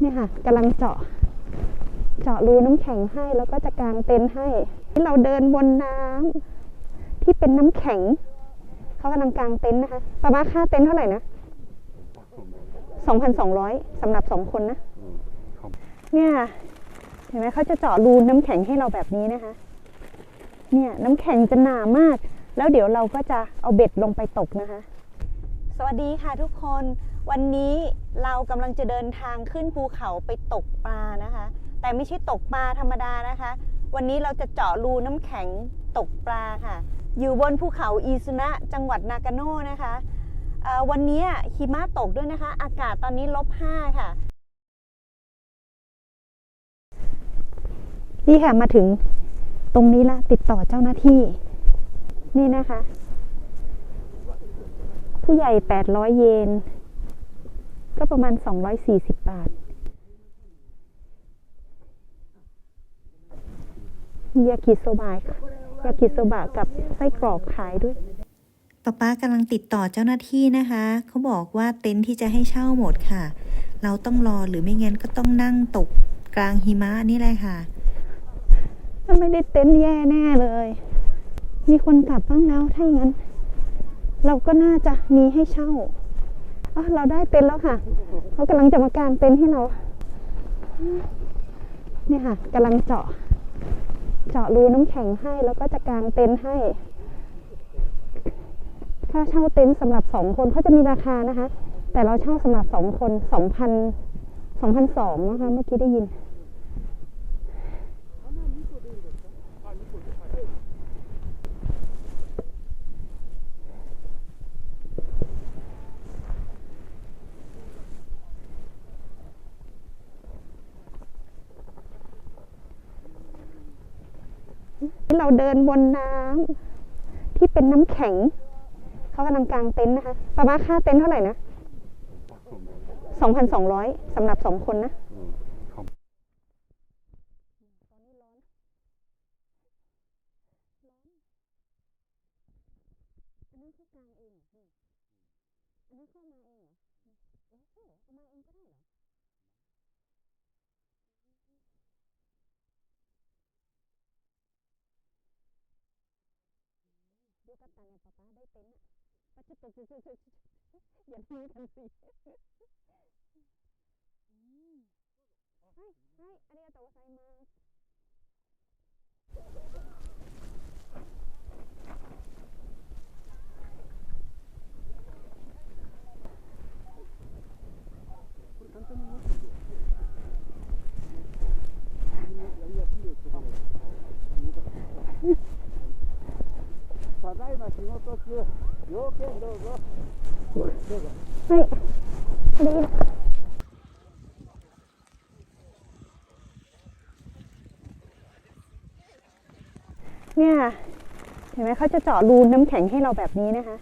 เนี่ยค่ะกำลังเจาะ เจาะรูน้ำแข็งให้แล้วก็จะกางเต็นท์ให้ ที่เราเดินบนน้ำที่เป็นน้ำแข็ง เขากำลังกางเต็นท์นะคะประมาณค่าเต็นท์เท่าไหร่นะสองพันสองร้อยสำหรับสองคนนะเนี่ยเห็นไหมเขาจะเจาะรูน้ำแข็งให้เราแบบนี้นะคะ เนี่ยน้ำแข็งจะหนามาก แล้วเดี๋ยวเราก็จะเอาเบ็ดลงไปตกนะคะ สวัสดีค่ะทุกคน วันนี้เรากำลังจะเดินทางขึ้นภูเขาไปตกปลานะคะ แต่ไม่ใช่ตกปลาธรรมดานะคะ วันนี้เราจะเจาะรูน้ำแข็งตกปลาค่ะ อยู่บนภูเขาอีซุนะจังหวัดนากาโน่นะคะวันนี้หิมะตกด้วยนะคะ อากาศตอนนี้ลบห้าค่ะ นี่ค่ะมาถึงตรงนี้ละติดต่อเจ้าหน้าที่ นี่นะคะ ผู้ใหญ่ 800 เยน ก็ประมาณ 240 บาท มียากิโซบะยากิโซบะกับไส้กรอกขายด้วยป๊าป๊ากำลังติดต่อเจ้าหน้าที่นะคะ เขาบอกว่าเต็นท์ที่จะให้เช่าหมดค่ะ เราต้องรอหรือไม่งั้นก็ต้องนั่งตกกลางหิมะนี่แหละค่ะ ถ้าไม่ได้เต็นท์แย่แน่เลย มีคนกลับบ้างแล้วถ้าอย่างนั้น เราก็น่าจะมีให้เช่าอ๋อ เราได้เต็นท์แล้วค่ะ เขากำลังจะมากางเต็นท์ให้เราเนี่ยค่ะกำลังเจาะ เจาะรูน้ำแข็งให้ แล้วก็จะกางเต็นท์ให้ ค่าเช่าเต็นท์สำหรับสองคนเขาจะมีราคานะคะ แต่เราเช่าสำหรับสองคนสองพันสองพันสองนะคะเมื่อกี้ได้ยิน เราเดินบนน้ำที่เป็นน้ำแข็ง เขากำลังกางเต็นท์นะคะประมาณค่าเต็นท์เท่าไหร่นะสองพันสองร้อยสำหรับสองคนนะอันนั้คือกางเองอันนั้เข้ามาเองเหรอเออเอามาเองก็ได้เหรอ เดี๋ยวกับตาเนี่ยป๊าป๊าได้เต็นท์อ่ะป้าจะตกอย่าทิ้งกันสิอืมはいはいありがとうございます だいま仕事中、要件どうぞ。はいありがとうเนี่ยเห็นไหมเขาจะเจาะรูน้ำแข็งให้เราแบบนี้นะคะ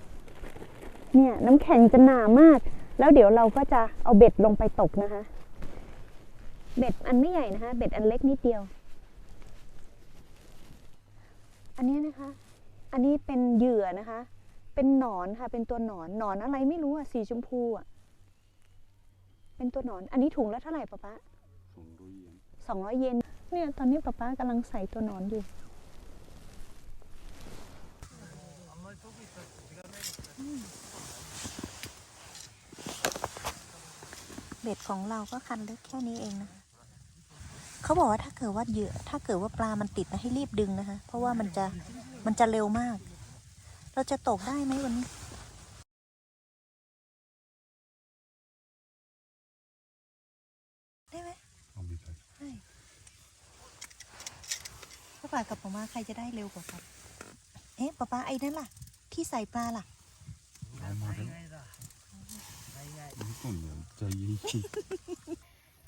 เนี่ยน้ำแข็งจะหนามาก แล้วเดี๋ยวเราก็จะเอาเบ็ดลงไปตกนะคะ เบ็ดอันไม่ใหญ่นะคะ เบ็ดอันเล็กนิดเดียว อันเนี้ยนะคะ อันนี้เป็นเหยื่อนะคะ เป็นหนอนค่ะ เป็นตัวหนอน หนอนอะไรไม่รู้อะ สีชมพูอะ เป็นตัวหนอน อันนี้ถุงละเท่าไหร่ป๊าป๊าสองร้อยเยนเนี่ยตอนนี้ป๊าป๊ากำลังใส่ตัวหนอนอยู่เบ็ดของเราก็คันเล็กแค่นี้เองนะคะเขาบอกว่าถ้าเกิดว่าเหยื่อ ถ้าเกิดว่าปลามันติดนะให้รีบดึงนะคะ เพราะว่ามันจะ มันจะเร็วมาก เราจะตกได้ไหมวันนี้ได้ไหมได้ป้าป่ากับผมว่าใครจะได้เร็วกว่ากัน เอ๊ะป้าป้าไอ้นั่นล่ะ ที่ใส่ปลาล่ะ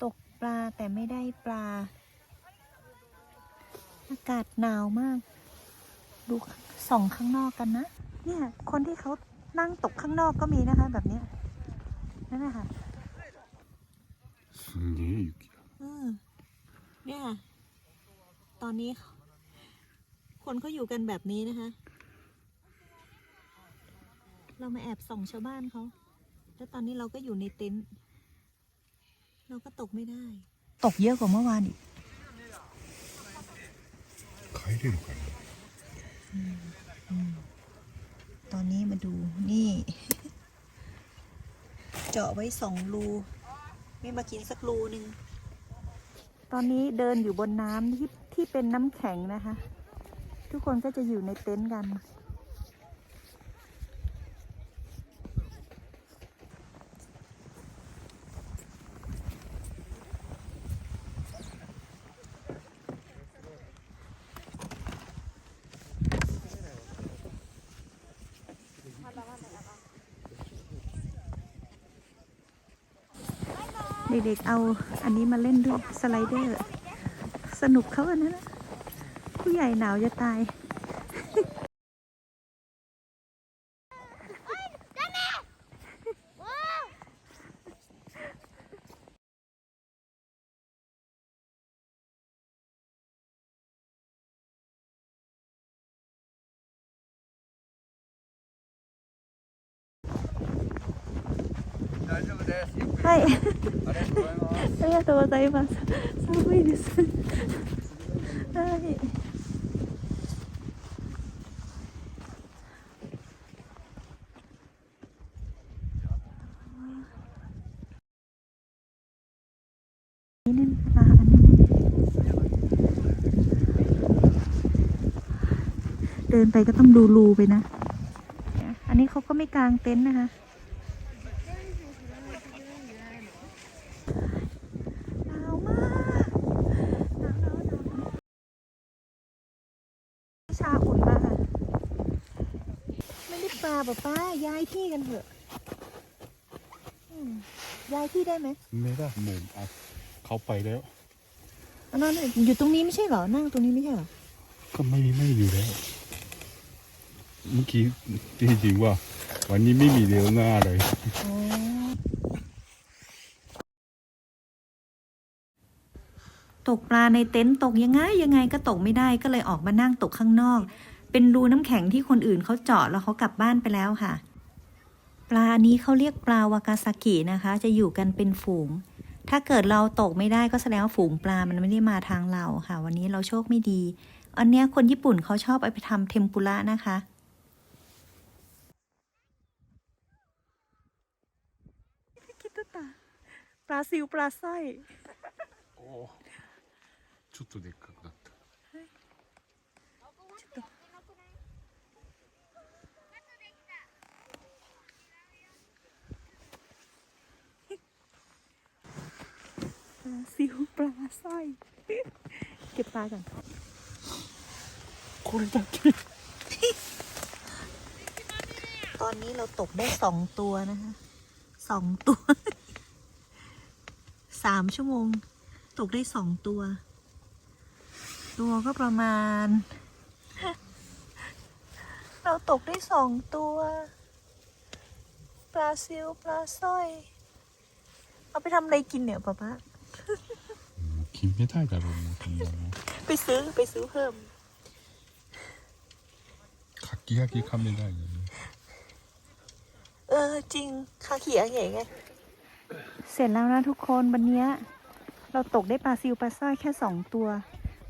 ตกปลาแต่ไม่ได้ปลา อากาศหนาวมาก ดูส่องข้างนอกกันนะ เนี่ย คนที่เขานั่งตกข้างนอกก็มีนะคะ แบบเนี้ยนั่นนะคะ すげえ雪だ。 เออเนี่ยค่ะตอนนี้ คนเขาอยู่กันแบบนี้นะคะ เรามาแอบส่องชาวบ้านเขา แล้วตอนนี้เราก็อยู่ในเต็นท์ เราก็ตกไม่ได้ ตกเยอะกว่าเมื่อวานอีก 帰れるかな ตอนนี้มาดูนี่ เจาะไว้สองรู ไม่มากินสักรูหนึ่งตอนนี้เดินอยู่บนน้ำที่ที่เป็นน้ำแข็งนะคะ ทุกคนก็จะอยู่ในเต็นท์กัน เด็กๆเอาอันนี้มาเล่นด้วยสไลเดอร์ สนุกเขาอันนั้นนะผู้ใหญ่หนาวจะตาย はいありがとうございます寒いですはいเดินไปก็ต้องดูรูไปนะ อันนี้เขาก็ไม่กางเต็นท์นะคะ ปลาป่ะป้าย้ายที่กันเถอะอืมย้ายที่ได้ไหมไม่ได้หมุนอะเขาไปแล้ว อันนั้นน่ะอยู่ตรงนี้ไม่ใช่เหรอ นั่งตรงนี้ไม่ใช่เหรอ ก็ไม่ไม่อยู่แล้ว เมื่อกี้จริงๆว่า วันนี้ไม่มีเลี้ยวหน้าเลย อ๋อ ตกปลาในเต็นท์ตกยังไงยังไงก็ตกไม่ได้ก็เลยออกมานั่งตกข้างนอก เป็นรูน้ำแข็งที่คนอื่นเขาเจาะแล้วเขากลับบ้านไปแล้วค่ะ ปลาอันนี้เขาเรียกปลาวากาซากินะคะ จะอยู่กันเป็นฝูง ถ้าเกิดเราตกไม่ได้ก็แสดงว่าฝูงปลามันไม่ได้มาทางเราค่ะ วันนี้เราโชคไม่ดี อันนี้คนญี่ปุ่นเขาชอบเอาไปทำเทมปุระนะคะปลาซิวปลาไส้โอ้ชุดตัวเด็กกับ ลาสร้อย เก็บปลาก่อนคุณจะกินตอนนี้เราตกได้สองตัวนะคะสองตัวสามชั่วโมง ตกได้สองตัว ตัวก็ประมาณ เราตกได้สองตัว ปลาซิวปลาสร้อย เอาไปทำอะไรกินเนี่ยป๊าป๊า กินไม่ได้กับโรงทำงานไปซื้อไปซื้อเพิ่มคากิยากี่คำไม่ได้เลยเออจริงคาเขียใหญ่ไงเสร็จแล้วนะทุกคนวันนี้เราตกได้ปลาซิวปลาสร้อยแค่สองตัว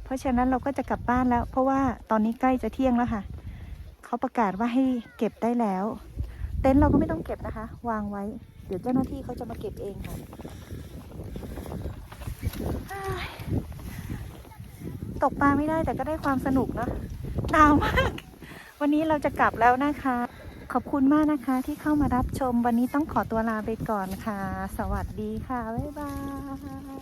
เพราะฉะนั้นเราก็จะกลับบ้านแล้ว เพราะว่าตอนนี้ใกล้จะเที่ยงแล้วค่ะ เขาประกาศว่าให้เก็บได้แล้ว เต็นท์เราก็ไม่ต้องเก็บนะคะ วางไว้ เดี๋ยวเจ้าหน้าที่เขาจะมาเก็บเองค่ะ ตกปลาไม่ได้แต่ก็ได้ความสนุกเนะหนาวมาก วันนี้เราจะกลับแล้วนะคะ ขอบคุณมากนะคะที่เข้ามารับชม วันนี้ต้องขอตัวลาไปก่อนค่ะ สวัสดีค่ะ บ๊ายบาย